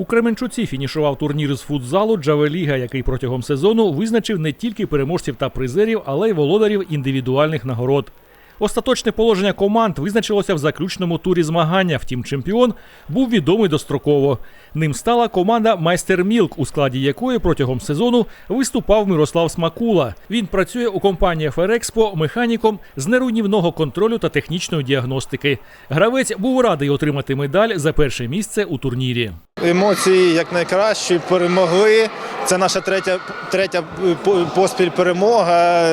У Кременчуці фінішував турнір з футзалу Джавеліга, який протягом сезону визначив не тільки переможців та призерів, але й володарів індивідуальних нагород. Остаточне положення команд визначилося в заключному турі змагання. Втім, чемпіон був відомий достроково. Ним стала команда Майстер Мілк, у складі якої протягом сезону виступав Мирослав Смакула. Він працює у компанії Ферекспо механіком з неруйнівного контролю та технічної діагностики. Гравець був радий отримати медаль за перше місце у турнірі. Емоції як найкращі, перемогли. Це наша третя, третя по- поспіль перемога.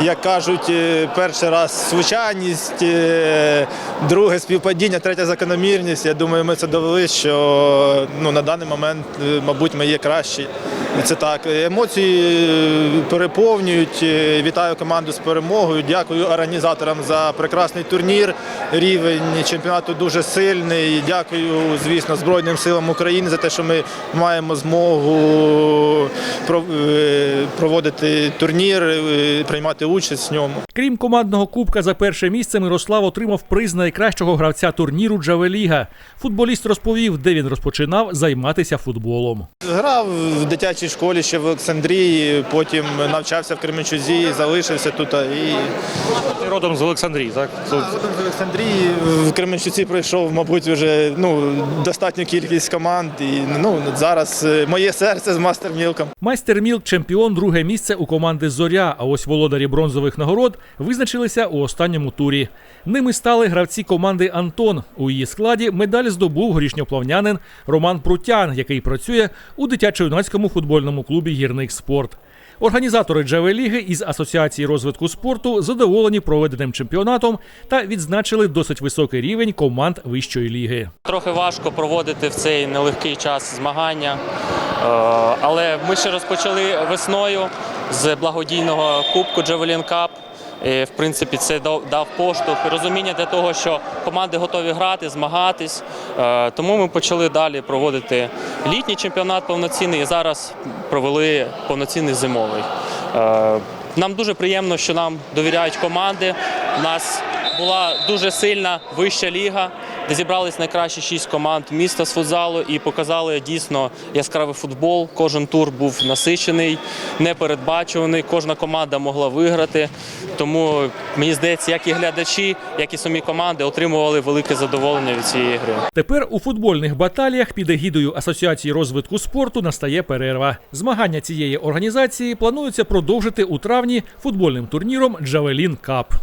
Як кажуть, е, перший раз звичайність, е, друге співпадіння, третя закономірність. Я думаю, ми це довели, що ну, на даний момент, е, мабуть, ми є кращі. Це так. Емоції е, переповнюють. Е, Вітаю команду з перемогою. Дякую організаторам за прекрасний турнір. Рівень чемпіонату дуже сильний. Дякую, звісно, Збройним силам України за те, що ми маємо змогу е, проводити турнір, е, приймати участь в ньому. Крім командного кубка за перше місце, Мирослав отримав приз найкращого гравця турніру Джавеліга. Футболіст розповів, де він розпочинав займатися футболом. Грав в дитячій школі ще в Олександрії, потім навчався в Кременчузі, залишився тут. І родом з Олександрії, так? Тут в Олександрії в Кременчуці пройшов, мабуть, вже ну, достатню кількість команд. І ну, зараз е, моє серце з мастер Мілком. Майстер Мілк чемпіон, друге місце у команди Зоря. А ось володарі бронзових нагород визначилися у останньому турі. Ними стали гравці команди Антон. У її складі медаль здобув горішньоплавнянин Роман Прутян, який працює у дитячо-юнацькому футбольному клубі Гірник Спорт. Організатори Джавеліги із Асоціації розвитку спорту задоволені проведеним чемпіонатом та відзначили досить високий рівень команд вищої ліги. Трохи важко проводити в цей нелегкий час змагання, Е, але ми ще розпочали весною з благодійного кубку Джавелін Cup. І, в принципі, це дав дав поштовх і розуміння для того, що команди готові грати, змагатись. Е, Тому ми почали далі проводити літній чемпіонат повноцінний і зараз провели повноцінний зимовий. Е, Нам дуже приємно, що нам довіряють команди. У нас була дуже сильна вища ліга, де зібрались найкращі шість команд міста з футзалу і показали дійсно яскравий футбол. Кожен тур був насичений, непередбачуваний. Кожна команда могла виграти. Тому мені здається, як і глядачі, як і самі команди отримували велике задоволення від цієї гри. Тепер у футбольних баталіях під егідою Асоціації розвитку спорту настає перерва. Змагання цієї організації планується продовжити у травні футбольним турніром Джавелін Кап.